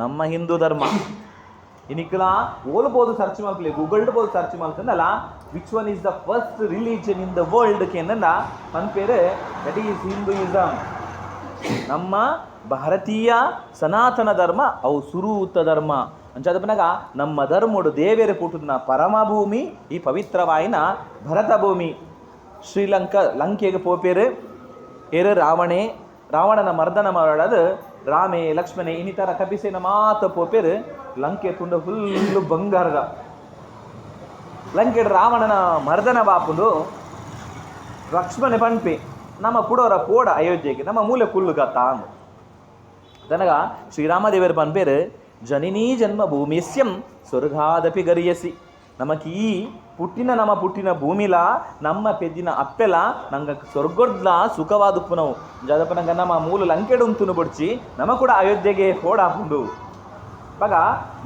ನಮ್ಮ ಹಿಂದೂ ಧರ್ಮ. ಇನಿಕಲ ಓಲ್ಬೋದು ಸರ್ಚ್ ಮಾಡ್ಲಿ ಗೂಗಲ್ಡ್ ಬೋದು search ಮಾಡ್ತಂದಲ್ಲ which one is the first religion in the world ಕೇಂದ್ರ ನನ್ನ ಪೇರು ದಟ್ ಈಸ್ ಹಿಂದೂಯಿಸಮ್ ನಮ್ಮ ಭಾರತೀಯ ಸನಾತನ ಧರ್ಮ, ಅವು ಸುರೂತ ಧರ್ಮ. ಅಂಚಾದಪ್ಪನಾಗ, ನಮ್ಮ ಧರ್ಮಡು ದೇವೇರು ಪುಟ್ಟನ ಪರಮಭೂಮಿ, ಈ ಪವಿತ್ರವಾಯಿನ ಭರತ ಭೂಮಿ ಶ್ರೀಲಂಕಾ, ಲಂಕೆಗೆ ಪೋಪೇರು ಏರು ರಾವಣೆ, ರಾವಣನ ಮರ್ದನ ಮಾಡದು ರಾಮೆ, ಲಕ್ಷ್ಮಣೆ ಇನ್ನಿತರ ಕಪಿಸೇನ ಮಾತ ಪೋಪೇರು ಲಂಕೆ ತುಂಡ ಫುಲ್ಲು ಬಂಗಾರದ. ಲಂಕೆಡ್ ರಾವಣನ ಮರ್ದನ ಬಾಪುಂಡು ಲಕ್ಷ್ಮಣೆ ಪಂಪೆ ನಮ್ಮ ಕುಡೋರ ಪೋಡ ಅಯೋಧ್ಯೆಗೆ, ನಮ್ಮ ಮೂಲೆ ಕುಲ್ಲು ಗತ್ತ ಅಂದು. ತನಗ ಶ್ರೀರಾಮದೇವರ ಪನ್ಪೇರು, ಜನನೀ ಜನ್ಮ ಭೂಮಿಸ್ಯಂ ಸ್ವರ್ಗಾದಪಿ ಗರಿಯಸಿ. ನಮಕ್ ಪುಟ್ಟಿನ ನಮ್ಮ ಪುಟ್ಟಿನ ಭೂಮಿಲ, ನಮ್ಮ ಪೆದ್ದಿನ ಅಪ್ಪೆಲ, ನಂಗ ಸ್ವರ್ಗಡ್ಲ ಸುಖವಾದುಪ್ಪುನವು. ನಾವು ನಮ್ಮ ಮೂಲ ಲಂಕೆಡು ಉಂತುನು ಬಡ್ಚಿ ನಮ್ಮ ಕೂಡ ಅಯೋಧ್ಯೆಗೆ ಹೋಡಾಪುಂಡು ಇವಾಗ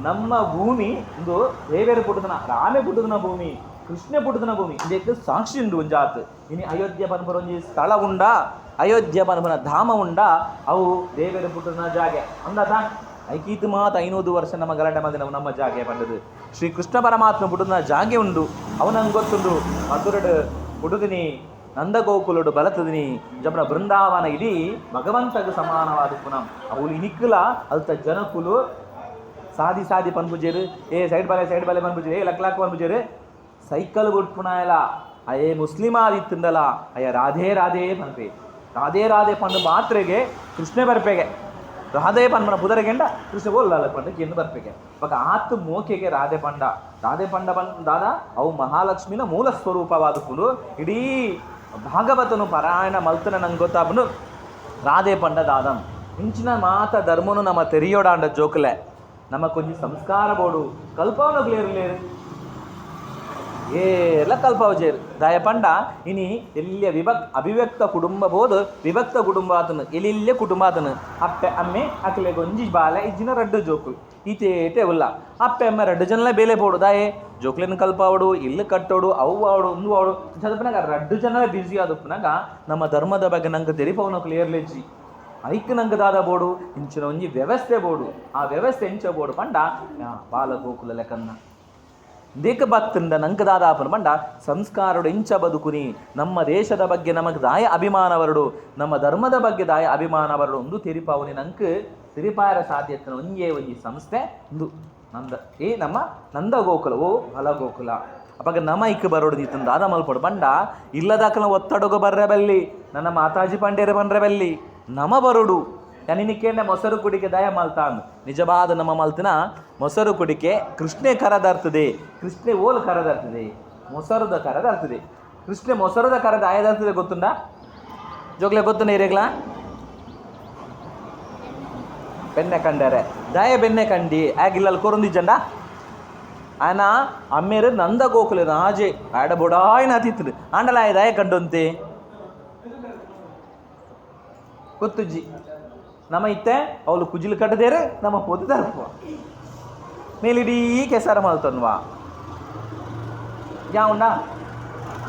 ನಮ್ಮ ಭೂಮಿ ಒಂದು ದೇವೇರು ಪುಟ್ಟದನ, ರಾಮೆ ಪುಟ್ಟದನ ಭೂಮಿ, ಕೃಷ್ಣ ಪುಟ್ಟದನ ಭೂಮಿ ಇದಕ್ಕೆ ಸಾಕ್ಷಿ ಉಂಡು ಒಂಜಾತ್ ಇನಿ ಅಯೋಧ್ಯೆ ಪನ್ಪರ ಒಂಜಿ ಸ್ಥಳ ಉಂಡ, ಅಯೋಧ್ಯೆ ಪನ್ಪನ ಧಾಮ ಉಂಡ, ಅವು ದೇವೇರು ಪುಟ್ಟದನ ಜಾಗೆ. ಅಂದಾತ ಐಕೀತು ಮಾತ ಐನೂರು ವರ್ಷ ನಮ್ಮ ಗಲಾಟೆ ನಾವು ನಮ್ಮ ಜಾಗೆ ಪಂಡದು ಶ್ರೀ ಕೃಷ್ಣ ಪರಮಾತ್ಮ ಬುಡುನ ಜಾಗೆ ಉಂಡು. ಅವನಂಗೆ ಗೊತ್ತುಂಡು ಮಧುರಡು ನಂದ ನಂದಗೋಕುಲುಡು ಬಲತದಿನಿ. ಜಮನ ಬೃಂದಾವನ ಇಡೀ ಭಗವಂತಗೆ ಸಮಾನವಾದ ಪುನಃ. ಅವಳು ಇನಿಕ್ಕಲ ಅಲ್ತ ಜನಕುಲು ಸಾದಿ ಸಾದಿ ಪನ್ಪುಜೇರು ಏ, ಸೈಡ್ ಬಲೆ, ಸೈಡ್ ಬಾಲೆ ಪನ್ಪುಜೇರು ಏ, ಲಕ್ ಲಕ್ ಪನ್ಪುಜೇರು ಸೈಕಲ್ ಎಲ್ಲ. ಅಯ್ಯೇ ಮುಸ್ಲಿಮ್ ಆದಿತ್ತಂದಲ. ಅಯ್ಯ ರಾಧೇ ರಾಧೇ ಪನ್ಪೆ ರಾಧೇ, ರಾಧೆ ಪಂಡು ಮಾತ್ರೆಗೆ, ಕೃಷ್ಣ ಬರ್ಪೆಗೆ. ರಾಧೇ ಪನ್ಮನ ಪುದರಗೆಂಡ ಕೃಷ್ಣ ಬೋಲ್ಲ ಪಂಡ ಎಂದು ಬರ್ಪೆಗೆ ಇವಾಗ ಆತು ಮೋಕೆಗೆ ರಾಧೆ ಪಂಡ. ರಾಧೆ ಪಂಡ ಬಂದಾದ ಅವು ಮಹಾಲಕ್ಷ್ಮಿನ ಮೂಲ ಸ್ವರೂಪವಾದುಕೊಂಡು ಇಡೀ ಭಾಗವತನು ಪರಾಯಣ ಮಲ್ತನ ನಂಗೆ ಗೊತ್ತಾಬನು ರಾಧೆ ಪಂಡ ದಾದಂ. ಇಂಚಿನ ಮಾತ ಧರ್ಮನು ನಮ್ಮ ತೆರಿಯೋಡಾಂಡ ಜೋಕಲೆ. ನಮ್ಮ ಕೊಂಚ ಸಂಸ್ಕಾರ ಬೋಡು. ಕಲ್ಪವನ್ನು ಕ್ಲಿಯರ್ ಏಲ ಕಲ್ಪವಜೇರು. ದಯಪಂಡ, ಇನಿ ಎಲ್ಲಿಯ ವಿಭಕ್, ಅಭಿವ್ಯಕ್ತ ಕುಟುಂಬ ಬೋದು, ವಿಭಕ್ತ ಕುಟುಂಬ ಆತನು ಎಲ್ಲಿಲ್ಲ ಕುಟುಂಬ ಆತನು. ಅಪ್ಪೆ, ಅಮ್ಮೆ ಅಕ್ಕಲೆ ಗೊಂಜಿ, ಬಾಲ ಇಜ್ಜಿನ ರಡ್ಡು ಜೋಕು ಈತೇಟೆ ಉಲ್ಲ. ಅಪ್ಪೆ, ಅಮ್ಮ ರಡ್ಡು ಜನ ಬೇಲೆ ಪೋಡು, ದಾಯೆ. ಜೋಕ್ಲಿನ ಕಲ್ಪಾವಡು, ಇಲ್ಲು ಕಟ್ಟೋಡು ಅವು ಆವಡು ಒಂದು ಆವಡು ಚದಪ್ಪನಾಗ ರಡ್ಡು ಜನ ಬ್ಯುಸಿ ಆದಪ್ಪನಾಗ ನಮ್ಮ ಧರ್ಮದ ಬಗ್ಗೆ ನಂಗೆ ತೆರಿಪವನ ಕ್ಲಿಯರ್ಲೆಜ್ಜಿ ಐಕ್ ನಂಗೆ ದಾದ ಬೋಡು, ಇಂಚಿನ ಒಂಜಿ ವ್ಯವಸ್ಥೆ ಬೋಡು. ಆ ವ್ಯವಸ್ಥೆ ಇಂಚ ಬೋಡು ಪಂಡ ಬಾಲ ಗೋಕುಲ ಲೆಕ್ಕನ್ನ ದೇಕ ಭಕ್ತಿಂದ ನಂಗೆ ದಾದಾಪನ ಬಂಡ ಸಂಸ್ಕಾರಡು ಇಂಚ ಬದುಕುನಿ ನಮ್ಮ ದೇಶದ ಬಗ್ಗೆ ನಮಗೆ ದಾಯ ಅಭಿಮಾನ ಬರಡು, ನಮ್ಮ ಧರ್ಮದ ಬಗ್ಗೆ ದಾಯ ಅಭಿಮಾನ ಬರಡು ಒಂದು ತಿರಿಪಾವನಿ ನಂಕ ತಿರಿಪಾಯರ ಸಾಧ್ಯತೆ ಒಂದೇ ಒಂಜಿ ಸಂಸ್ಥೆ ಒಂದು ನಂದ. ಏ ನಮ್ಮ ನಂದ ಗೋಕುಲ ಓ ಬಲ ಗೋಕುಲ ಅವಾಗ ನಮ್ಮ ಇಕ್ಕ ಬರೋಡು ನೀತಂದ ದಾದ ಮಲ್ಪಡು ಬಂಡ ಇಲ್ಲದಾಕಲ ಒತ್ತಡಗ ಬರ್ರೆ ಬಲ್ಲಿ, ನನ್ನ ಮಾತಾಜಿ ಪಾಂಡ್ಯರ ಬಂದ್ರೆ ಬಲ್ಲಿ, ನಮ ಬರುಡು. ನಿನಕೇನೆ ಮೊಸರು ಕುಡಿಕೆ ದಯ ಮಲ್ತಾನ್. ನಿಜವಾದ ನಮ್ಮ ಮಲ್ತಿನ ಮೊಸರು ಕುಡಿಕೆ ಕೃಷ್ಣೆ ಕರದರ್ತದೆ. ಕೃಷ್ಣೆ ಓಲ್ ಕರದರ್ತದೆ. ಮೊಸರುದ ಕರದರ್ತದೆ. ಕೃಷ್ಣೆ ಮೊಸರುದ ಕರದ ಆಯದರ್ತದೆ ಗೊತ್ತುಂಡ? ಜೋಗ್ಲೆ ಗೊತ್ತು ನೀರೇಗ್ಲ ಬೆನ್ನೆ ಕಂಡರೆ. ದಯ ಬೆನ್ನೆ ಕಂಡಿ. ಆಗಿಲ್ಲ ಕೊರೊಂದಿಜ್ಜಂಡ ಆಯನ ಅಮ್ಮೇರು ನಂದ ಗೋಕುಲ ರಾಜೆ. ಆಡ ಬೊಡಾಯ್ನ ತಿತ್ತು ಆಂಡಲ ಆಯ ದಯ ಕಂಡಂತೆ? ಗೊತ್ತುಜ್ಜಿ. ನಮ್ಮ ಇತ್ತೆ, ಅವಳು ಕುಜಿಲು ಕಟ್ಟದೇರೆ, ನಮ್ಮ ಪೋತಿ ತರಪ ಮೇಲಿಡೀ ಕೆಸಾರ ಮಲ್ತನ್ವಾ ಯಾವುಂಡ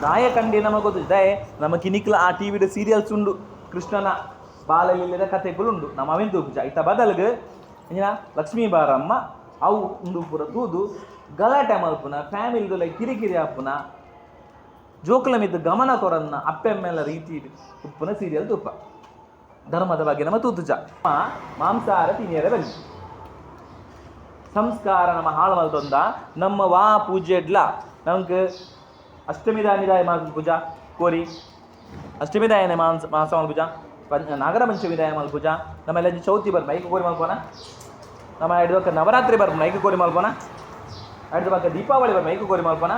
ದಾಯ ಕಂಡಿ ನಮಗೆ ಗೊತ್ತು. ದಯೆ ನಮ್ಮ ಕಿನಿಕ್ಲ ಆ ಟಿ ವಿದ ಸೀರಿಯಲ್ಸ್ ಉಂಡು. ಕೃಷ್ಣನ ಬಾಲಲೀಲೆದ ಕಥೆಗಳುಂಡು. ನಮ್ಮ ತೂಪುಜ ಇತ್ತ ಬದಲ್ಗ ಏನ ಲಕ್ಷ್ಮೀ ಬಾರಮ್ಮ, ಅವು ಉಂಡು ಪುರ ತೂದು, ಗಲಾಟೆ ಮಲ್ಪುನ ಫ್ಯಾಮಿಲಿದಲ್ಲ ಕಿರಿಕಿರಿ ಹಾಪುನ ಜೋಕುಲ ಮಿದ್ದು ಗಮನ ಕೊರನ್ನ ಅಪ್ಪೆಮ್ಮೆಲ್ಲ ರೀತಿ ಉಪ್ಪುನ ಸೀರಿಯಲ್ ತುಪ್ಪ ಧರ್ಮದ ಬಗ್ಗೆ ನಮ್ಮ ತೂತುಜ ಮಾಂಸಾಹಾರ ತಿನಿಯರ ಬನ್ನಿ. ಸಂಸ್ಕಾರ ನಮ್ಮ ಹಾಳು ಮಲ್ತೊಂದ ನಮ್ಮ ವಾ ಪೂಜೆ ಇಡ್ಲ. ನಮ್ಗೆ ಅಷ್ಟಮಿ ದಾನಿದಾಯ ಮಾಸ ಪೂಜಾ. ಕೋರಿ. ಅಷ್ಟಮಿ ದಾಯನೆ ಮಾಂಸ, ಮಾಸ ಮಾಲ್ ಪೂಜಾ. ಪಂಚ, ನಾಗರ ಪಂಚಮಿ ದಾಯ ಮಲ್ ಪೂಜಾ. ನಮ್ಮೆಲ್ಲ ಚೌತಿ ಬರ್ಮ, ಐಕ ಕೋರಿ ಮಲ್ಕೋನ ನಮ್ಮ ಹಿಡಿದಕ್ಕ ನವರಾತ್ರಿ ಬರ್ಮ, ಐಕ ಕೋರಿ ಮಲ್ಕೋನ ಹಿಡಿದಕ್ಕ ದೀಪಾವಳಿ ಬರ್ಮ, ಐಕ ಕೋರಿ ಮಲ್ಪೋನ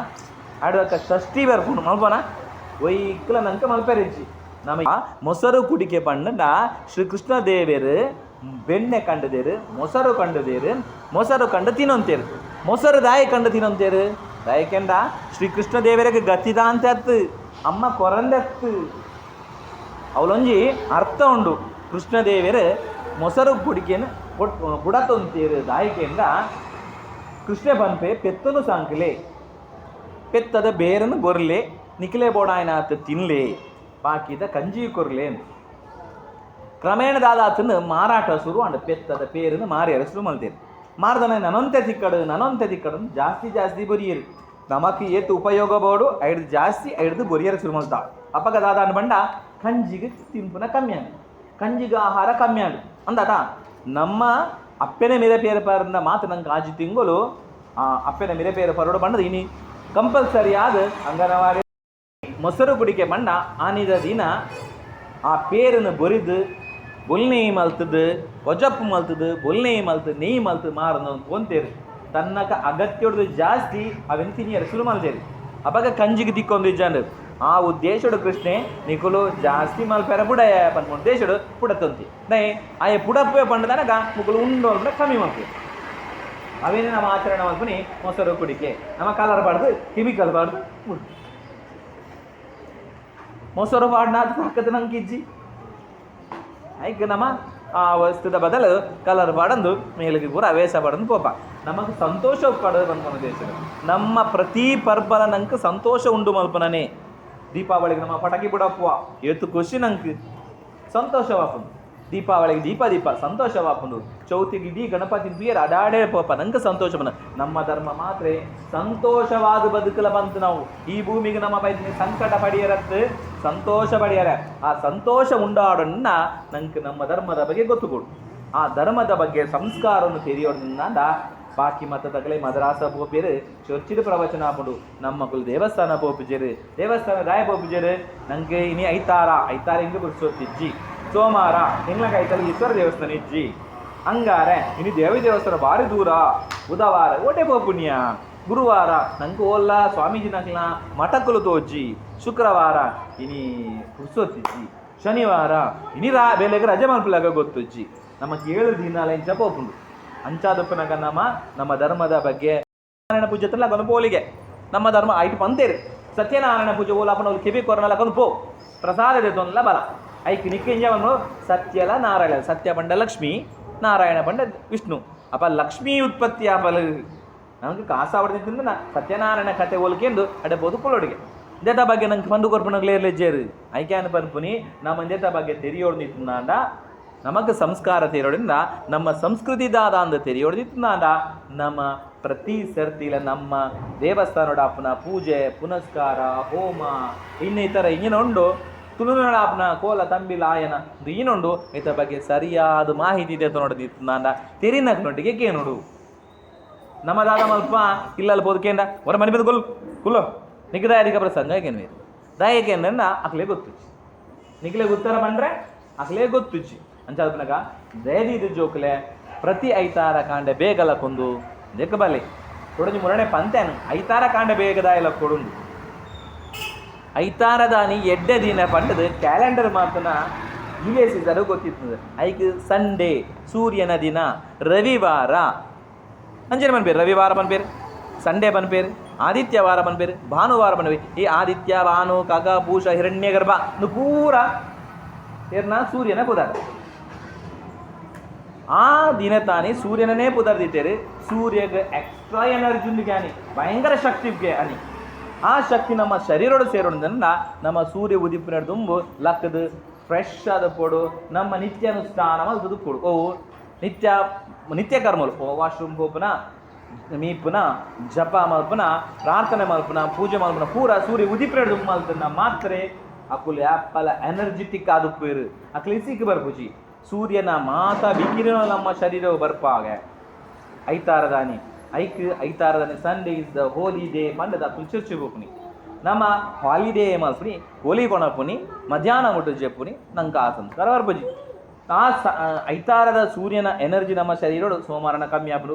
ಹಿಡಿದಕ್ಕ ಷಷ್ಠಿ ಬರ್ಪುನು ಮಲ್ಪೋನ ಒಯ್ಕಲ ನಂಕ ಮಲ್ಪೆರಿಜ್ಜಿ. ನಮ್ಮ ಮೊಸರು ಕುಡಿಕೆ ಪಂಡ ಶ್ರೀಕೃಷ್ಣ ದೇವೇರು ಬೆಣ್ಣೆ ಕಂಡದೇರು, ಮೊಸರು ಕಂಡದೇರು, ಮೊಸರು ಕಂಡು ತಿನ್ನೊಂತೇರು. ಮೊಸರು ದಾಯಿ ಕಂಡು ತಿನ್ನೊಂತೇರು. ದಾಯಕೆಂಡ ಶ್ರೀಕೃಷ್ಣ ದೇವರಿಗೆ ಗತಿದ ಅಂತ ಅತ್ತು ಅಮ್ಮ ಕೊರಂದತ್ತು ಅವಳೊಂಜಿ ಅರ್ಥ ಉಂಡು. ಕೃಷ್ಣದೇವರು ಮೊಸರು ಕುಡಿಕೆನು ಬುಡತೊಂತೇರು ದಾಯಿಕೆಂಡ ಕೃಷ್ಣ ಪಂಪೆ ಪೆತ್ತನು ಸಾಂಕಲೆ. ಪೆತ್ತದ ಬೇರನ್ನು ಗೊರ್ಲೆ. ನಿಖಲೆ ಬೋಡಾಯನ ಆತ ತಿನ್ಲೆ. ಬಾಕಿದ ಕಂಜಿ ಕೊರ್ಲೆ ಕ್ರಮೇಣ ದಾದಾತನ ಮಾರಾಟ ಶುರು ಅಂಡ ಪೆತ್ತದ ಪೇರನ್ನು ಮಾರಿಯರ ಶುರು ಮಲ್ತೇರು ಮಾರ್ದನ ನನೊಂತೆ ತಿಕ್ಕಡು ನನೊಂತೆ ತಿಕ್ಕಡು ಅಂತ ಜಾಸ್ತಿ ಜಾಸ್ತಿ ಬೊರಿಯರು ನಮಕ್ ಏತು ಉಪಯೋಗ ಬೋಡು ಐಡ್ದು ಜಾಸ್ತಿ ಐಡ್ದು ಬೊರಿಯರ ಶುರು ಮಲ್ತಾ ಅಪ್ಪಗ ದಾದಾನ ಬಂಡ ಕಂಜಿಗೆ ತಿಂಪುನ ಕಮ್ಮಿ ಆಗ ಕಂಜಿಗೆ ಆಹಾರ ಕಮ್ಮಿ ಆಗ ಅಂದಾಟ ನಮ್ಮ ಅಪ್ಪೆನ ಮಿರೆ ಪೇರ ಪರಂದ ಮಾತು ನಂಗೆ ಆಜಿ ತಿಂಗಳು ಆ ಅಪ್ಪೆನ ಮಿರೆ ಪೇರ ಪರೋಡು ಬಂಡದ ಇನಿ ಕಂಪಲ್ಸರಿ ಆದ ಅಂಗನವಾಡಿ ಮೊಸರು ಕುಡಿಕೆ ಬಣ್ಣ ಆನಿದ ದಿನ ಆ ಪೇರನ್ನು ಬೊರಿದು ಬೊಲ್ನೆಯಿ ಮಲ್ತದು ಒಜಪ್ಪು ಮಲ್ತದು ಬೊಲ್ನೆಯಿ ಮಲ್ತು, ನೆಯ್ ಮಲ್ತು ಮಾರನ ಕೊಂತೇರು ತನ್ನಕ ಅಗತ್ಯದ ಜಾಸ್ತಿ ಅವೆನ್ ತಿನಿಯರು ಶುರು ಮಲ್ತೇರು. ಅವಾಗ ಕಂಜಿಗೆ ದಿಕ್ಕೊಂದು ಜನರು ಆ ಉದ್ದೇಶಡು ಕೃಷ್ಣೆ, ನಿಕುಲು ಜಾಸ್ತಿ ಮಲ್ಪೆರ ಬುಡಯ ಪನ್ಕೊಂಡು ದೇಶಡು ಪುಡತೊಂತಿ ನೈ, ಆಯ ಪುಡಪ್ಪೆ ಪಂಡದನಗ ಮುಕುಲು ಉಂಡು ಅಂದ್ರೆ ಕಮ್ಮಿ ಮಲ್ಪೆ ಅವೇನೇ ನಮ್ಮ ಆಚರಣೆ ಮಲ್ಪನಿ ಮೊಸರು ಕುಡಿಕೆ. ನಮ್ಮ ಕಲರ್ ಬಾರ್ದು ಕೆಮಿಕಲ್ ಬಾರ್ದು ಮೊಸರು ಪಾಡ್ನ ಅದು ಪಕ್ಕದ ನಂಗೆ ಇಜ್ಜಿ. ಐಕ್ ನಮ್ಮ ಆ ವಸ್ತುದ ಬದಲು ಕಲರ್ ಬಾಡಂದು ಮೇಲಿಗೆ ಪೂರ ಅವೇಶ ಬಾಡಂದು ಪೋಪ ನಮಗೆ ಸಂತೋಷ ಪಡೋದು ದೇಶದ. ನಮ್ಮ ಪ್ರತಿ ಪರ್ಬಲ ನಂಗೆ ಸಂತೋಷ ಉಂಡು ಮಲ್ಪನನೆ. ದೀಪಾವಳಿಗೆ ನಮ್ಮ ಪಟಾಕಿ ಬಿಡಪ್ಪ. ಏತು ಖುಷಿ ನಂಗೆ. ಸಂತೋಷವಾಪುಂಡು ದೀಪಾವಳಿಗೆ ದೀಪ ದೀಪ. ಸಂತೋಷವಾಪುಂಡು ಚೌತಿಗೆ ಇಡೀ ಗಣಪತಿ ಪ್ರಿಯರ್ ಅಡಾಡೇ ಪೋಪ. ನಂಗೆ ಸಂತೋಷ ಬಂದ ನಮ್ಮ ಧರ್ಮ ಮಾತ್ರ. ಸಂತೋಷವಾದ ಬದುಕಲ ಬಂತು ನಾವು. ಈ ಭೂಮಿಗೆ ನಮ್ಮ ಬೈದಿನ ಸಂಕಟ ಪಡೆಯರತ್ತು. ಸಂತೋಷ ಪಡೆಯರ. ಆ ಸಂತೋಷ ಉಂಡಾಡನ್ನ ನಂಗೆ ನಮ್ಮ ಧರ್ಮದ ಬಗ್ಗೆ ಗೊತ್ತುಕೊಡು ಆ ಧರ್ಮದ ಬಗ್ಗೆ ಸಂಸ್ಕಾರವನ್ನು ತೆರೆಯೋದ್ರಿಂದ ಬಾಕಿ ಮತ ತಗಲೆ ಮದ್ರಾಸ ಬೋಪಿಯರು. ಚರ್ಚಿದ ಪ್ರವಚನ ಆಪುಡು ನಮ್ಮ ಕುಲ ದೇವಸ್ಥಾನ ಬೋಪಿಜರು. ದೇವಸ್ಥಾನ ರಾಯ ಬೋಪಿಜರು ನಂಗೆ ಇನಿ ಐತಾರ. ಐತಾರ ಹಿಂಗೆ ಬಿಡಿಸೋತಿಜ್ಜಿ ಸೋಮವಾರ ಹೆಂಗ್ಲಕ ತೆಂಗಿನಕಾಯಿ ಈಶ್ವರ ದೇವಸ್ಥಾನ ಇಜ್ಜಿ. ಹಂಗಾರೆ ಇನಿ ದೇವಿ ದೇವಸ್ಥಾನ ಭಾರಿ ದೂರ. ಬುಧವಾರ ಓಟೆ ಪುಣ್ಯ. ಗುರುವಾರ ನಂಗೆ ಓಲ್ಲ ಸ್ವಾಮೀಜಿ ನಕ್ಲ ಮಠಕ್ಕಲು ತೋಜಿ ಶುಕ್ರವಾರ ಇನಿ ಕುರ್ಸೋತಿಜ್ಜಿ ಶನಿವಾರ ಇನಿ ರಾ ಬೆಲೆಗೆ ರಜೆ ಮಲ್ಪಲಾಗ ಗೊತ್ತುಜ್ಜಿ. ನಮಗೆ ಏಳು ದಿನ ಇಂಚ ಪೋಪುಂಡು ಅಂಚಾದಪ್ಪನಾಗ ನಮ್ಮ ನಮ್ಮ ಧರ್ಮದ ಬಗ್ಗೆ ನಾರಾಯಣ ಪೂಜೆ ಲಗನು ಪೋಲಿಗೆ. ನಮ್ಮ ಧರ್ಮ ಐಟ್ ಪಂತೇರು. ಸತ್ಯನಾರಾಯಣ ಪೂಜೆ ಓಲಾಪನ ಒಂದು ಕಿವಿ ಕೊರನ ಲಗನು ಪೋ ಪ್ರಸಾದ ಬಲ. ಐಕ್ ನಿಕ್ಕಿಂಜವನ್ನು ಸತ್ಯಲ ನಾರಾಯಣ, ಸತ್ಯ ಬಂಡ ಲಕ್ಷ್ಮಿ, ನಾರಾಯಣ ಬಂಡ ವಿಷ್ಣು. ಅಪ್ಪ ಲಕ್ಷ್ಮಿ ಉತ್ಪತ್ತಿ ಆಪಲ ನಮಗೆ ಕಾಸಾವಡದಿಂದ ನಾ ಸತ್ಯನಾರಾಯಣ ಕತೆ ಹೋಲ್ಕೆಂದು ಅಡೆ ಬದುಕೊಳ್ಳೋಡಿಗೆ ದೇತ ಬಗ್ಗೆ ನಂಗೆ ಬಂದು ಕೊರ್ಪಣಗಳೇ ಲೆಜ್ಜೇರು ಐಕ್ಯಾನ ಪನ್ಪುನಿ ನಮ್ಮ ದೇತ ಬಗ್ಗೆ ತೆರಿಯೋಡು ನಿಂತಾಂಡ ನಮಗೆ ಸಂಸ್ಕಾರ ತೆರೆಯೋದ್ರಿಂದ ನಮ್ಮ ಸಂಸ್ಕೃತಿ ದಾದ ಅಂದ ನಾಂಡ. ನಮ್ಮ ಪ್ರತಿ ಸರ್ತಿಲ ನಮ್ಮ ದೇವಸ್ಥಾನದ ಪುನಃ ಪೂಜೆ, ಪುನಸ್ಕಾರ, ಹೋಮ, ಇನ್ನಿತರ ಇಂಜಿನ ತುಳುನಾಡ ಅಪ್ಪನ ಕೋಲ ತಂಬಿ ಲಾಯನ ಈ ನೋಡು ಈತ ಬಗ್ಗೆ ಸರಿಯಾದ ಮಾಹಿತಿ ಇದೆ ನೋಡದಿತ್ತಂದ ತೆರಿನಕ್ನೊಟ್ಟಿಗೆ ಕೇನೋಡು ನಮ್ಮ ದಾದ ಮಲ್ಪ ಇಲ್ಲಲ್ಲ ಕೇಂದ್ರ ಹೊರ ಮನೆ ಬಂದು ಗೊಲ್ ಕುಲ್ಲೋ. ನಿಖಿದ ಅಧಿಕ ಪ್ರಸಂಗ ಏನೇನು ದಾಯಕೇಂದ್ರ ಅಕ್ಲೇ ಗೊತ್ತು. ನಿಗ್ಲೇ ಉತ್ತರ ಬಂದ್ರೆ ಅಕ್ಲೇ ಗೊತ್ತುಚ್ಚಿ ಅಂಚಾದ್ಪನಗ ದಯದಿದ್ದು ಜೋಕ್ಲೆ ಪ್ರತಿ ಐತಾರ ಕಾಂಡೆ ಬೇಗಲ ಕೊಂದು. ದೆಕ್ಕಬಲ್ಲೆ ತೊಡಜಿ ಮುರಣೆ ಪಂತೆ ಐತಾರ ಕಾಂಡೆ ಬೇಗದಾಯಲ ಕೊಡುಂದು ಐತಾರದಾನಿ ಎಡ್ಡೆ ದಿನ ಪಂಡದು ಕ್ಯಾಲೆಂಡರ್ ಮಾತನ ಯು ಎಸ್ ಇದ್ದಾರೆ ಗೊತ್ತಿರ್ತದೆ. ಐಕ್ ಸಂಡೇ, ಸೂರ್ಯನ ದಿನ, ರವಿವಾರ. ಅಂಜನ ಬನ್ಬೇರು ರವಿವಾರ ಬನ್ಬೇರು ಸಂಡೇ ಬನ್ಬೇರು ಆದಿತ್ಯವಾರ ಬನ್ಬೇರು ಭಾನುವಾರ ಬನ್ಬೇರು ಈ ಆದಿತ್ಯ, ಭಾನು ಕಗ ಭೂಷ, ಹಿರಣ್ಯ, ಗರ್ಭ ಪೂರ ಏರ್ನ ಸೂರ್ಯನ ಪುದಾರ. ಆ ದಿನ ತಾನೇ ಸೂರ್ಯನೇ ಪುದರ್ದಿತ್ತೇರಿ. ಸೂರ್ಯಗೆ ಎಕ್ಸ್ಟ್ರಾ ಎನರ್ಜಿ ಉಂಡಿಗೆ ಅನಿ ಭಯಂಕರ ಶಕ್ತಿಗೆ ಅನಿ ಆ ಶಕ್ತಿ ನಮ್ಮ ಶರೀರೋಡು ಸೇರೋದನ್ನು ನಮ್ಮ ಸೂರ್ಯ ಉದಿಪಿನ ತುಂಬು ಲಕ್ಕದು ಫ್ರೆಶ್ ಆದ ಪೊಡು, ನಮ್ಮ ನಿತ್ಯ ಅನುಷ್ಠಾನ ಮಲ್ತದು ಕೊಡು. ಓ, ನಿತ್ಯ ನಿತ್ಯ ಕರ್ಮಲು ವಾಶ್ರೂಮ್ ಹೋಪನ, ಮೀಪುನ, ಜಪ ಮಲ್ಪನ, ಪ್ರಾರ್ಥನೆ ಮಲ್ಪನ, ಪೂಜೆ ಮಲ್ಪನ, ಪೂರ ಸೂರ್ಯ ಉದಿಪಿನ ದುಂಬು ಮಲ್ತನ ಮಾತ್ರೆ ಅಕುಲ್ ಆ್ಯಪಲ ಎನರ್ಜೆಟಿಕ್ ಆದ ಪೇರು ಅಕ್ಲಿ ಸಿಕ್ಕ ಬರ್ಪುಜಿ ಸೂರ್ಯನ ಮಾತ ವಿಕಿರಣ ನಮ್ಮ ಶರೀರವು ಬರ್ಪಾಗ. ಐತಾರದಾನಿ ಐಕ್ ಐತಾರದಾನಿ Sunday is the holy day ಮಂಡದ ಕುಲ್ಚರ್ಚಿ ಹೋಗ್ನಿ ನಮ್ಮ ಹಾಲಿಡೇ ಏಮಲ್ಪುನಿ ಹೋಲಿ ಕೊಣಪುನಿ, ಮಧ್ಯಾಹ್ನ ಮುಟ್ಟು ಜಪ್ಪುನಿ, ನಂಗೆ ಆ ಸಂಸ್ಕಾರ ಸ ಐತಾರದ ಸೂರ್ಯನ ಎನರ್ಜಿ ನಮ್ಮ ಶರೀರ ಸೋಮವಾರನ ಕಮ್ಮಿ ಆಪಡು